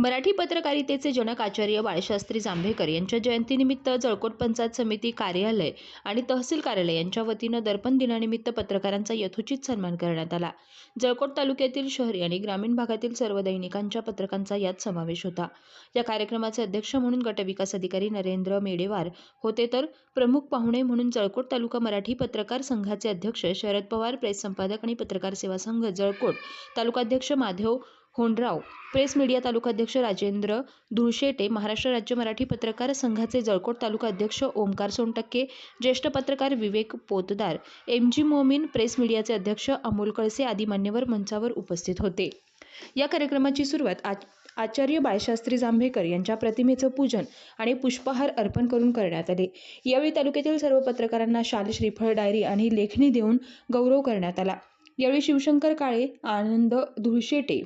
मराठी पत्रकारितेचे जनक आचार्य बाळशास्त्री जांभेकर यांच्या जयंतीनिमित्त जळकोट पंचायत समिती कार्यालय आणि तहसील कार्यालय यांच्या वतीनं दर्पण दिनानिमित्त पत्रकारांचा यथोचित सन्मान करण्यात आला. जळकोट तालुक्यातील शहरी आणि ग्रामीण भागातील सर्व दैनिकांच्या पत्रकांचा यात समावेश होता. या कार्यक्रमाचे अध्यक्ष म्हणून गटविकास अधिकारी नरेंद्र मेडेवार होते तर प्रमुख पाहुणे म्हणून जळकोट तालुका मराठी पत्रकार संघाचे अध्यक्ष शरद पवार प्रेस संपादक आणि पत्रकार सेवा संघ जळकोट तालुकाध्यक्ष माधव होंडराव प्रेस मीडिया तालुकाध्यक्ष राजेंद्र धुळशेटे महाराष्ट्र राज्य मराठी पत्रकार संघाचे जळकोट तालुका अध्यक्ष ओमकार सोनटक्के ज्येष्ठ पत्रकार Vivek Potdar M G Momin press मीडियाचे अध्यक्ष अमोल कळसे आदी मान्यवर मंचावर उपस्थित होते. या कार्यक्रमाची सुरुवात आज आचार्य बाळशास्त्री जांभेकर यांच्या प्रतिमेचं पूजन आणि पुष्पहार अर्पण करून करण्यात आले. यावेळी तालुक्यातील सर्व पत्रकारांना शाल श्रीफळ डायरी आणि लेखणी देऊन गौरव करण्यात आला. यावेळी शिवशंकर काळे आनंद धुळशेटे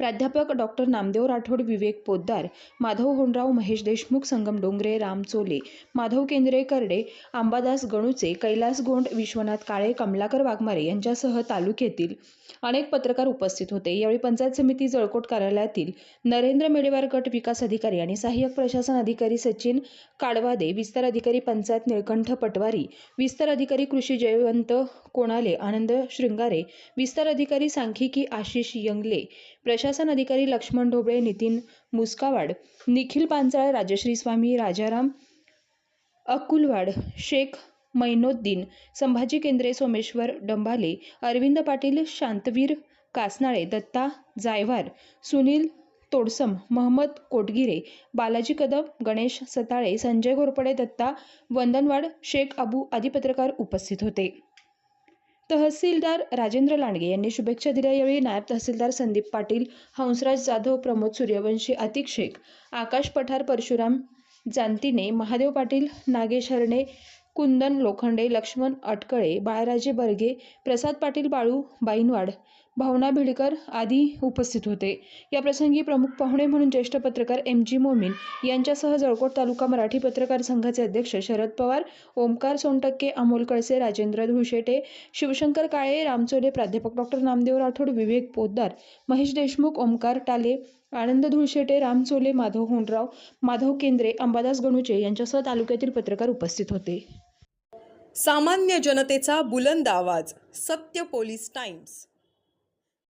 प्राध्यापक डॉक्टर नामदेव राठोड विवेक पोद्दार माधव होणराव महेश देशमुख संगम डोंगरे राम चोले माधव केंद्रे करडे आंबादास गणुचे कैलास गोंड विश्वनाथ काळे कमलाकर वाघमारे यांच्यासह तालुक्यातील अनेक पत्रकार उपस्थित होते. यावेळी पंचायत समिती जळकोट कार्यालयातील नरेंद्र मेडेवार गट विकास अधिकारी आणि सहाय्यक प्रशासन अधिकारी सचिन काडवादे विस्तार अधिकारी पंचायत निळकंठ पटवारी विस्तार अधिकारी कृषी जयवंत कोणाले आनंद शृंगारे विस्तार अधिकारी सांख्यिकी आशिष यंगले प्रशासन अधिकारी लक्ष्मण ढोबळे नितीन मुस्कावाड निखिल पांचाळ राजश्री स्वामी राजाराम अकुलवाड शेख मैनोद्दीन संभाजी केंद्रे सोमेश्वर डंबाले अरविंद पाटील शांतवीर कासनाळे दत्ता जायवार सुनील तोडसम महम्मद कोटगिरे बालाजी कदम गणेश सताळे संजय घोरपडे दत्ता वंदनवाड शेख अबू आदी पत्रकार उपस्थित होते. तहसीलदार राजेंद्र लांडगे यांनी शुभेच्छा दिल्या. यावेळी नायब तहसीलदार संदीप पाटील हंसराज जाधव प्रमोद सूर्यवंशी अतिक शेख आकाश पठार परशुराम जानतीने महादेव पाटील नागेश हरणे कुंदन लोखंडे लक्ष्मण अटकळे बाळराजे बर्गे प्रसाद पाटील बाळू बाईनवाड भावना भिडकर आदी उपस्थित होते. या प्रसंगी प्रमुख पाहुणे म्हणून ज्येष्ठ पत्रकार एम जी मोमीन यांच्यासह जळकोट तालुका मराठी पत्रकार संघाचे अध्यक्ष शरद पवार ओमकार सोनटक्के अमोल कळसे राजेंद्र धुळशेटे शिवशंकर काळे रामचोले प्राध्यापक डॉक्टर नामदेव राठोड विवेक पोद्दार महेश देशमुख ओमकार टाले आनंद धुळशेटे राम चोले माधव होनराव माधव केंद्रे अंबादास गणुचे यांच्यासह तालुक्यातील पत्रकार उपस्थित होते. सामान्य जनतेचा बुलंद आवाज सत्य पोलीस टाइम्स.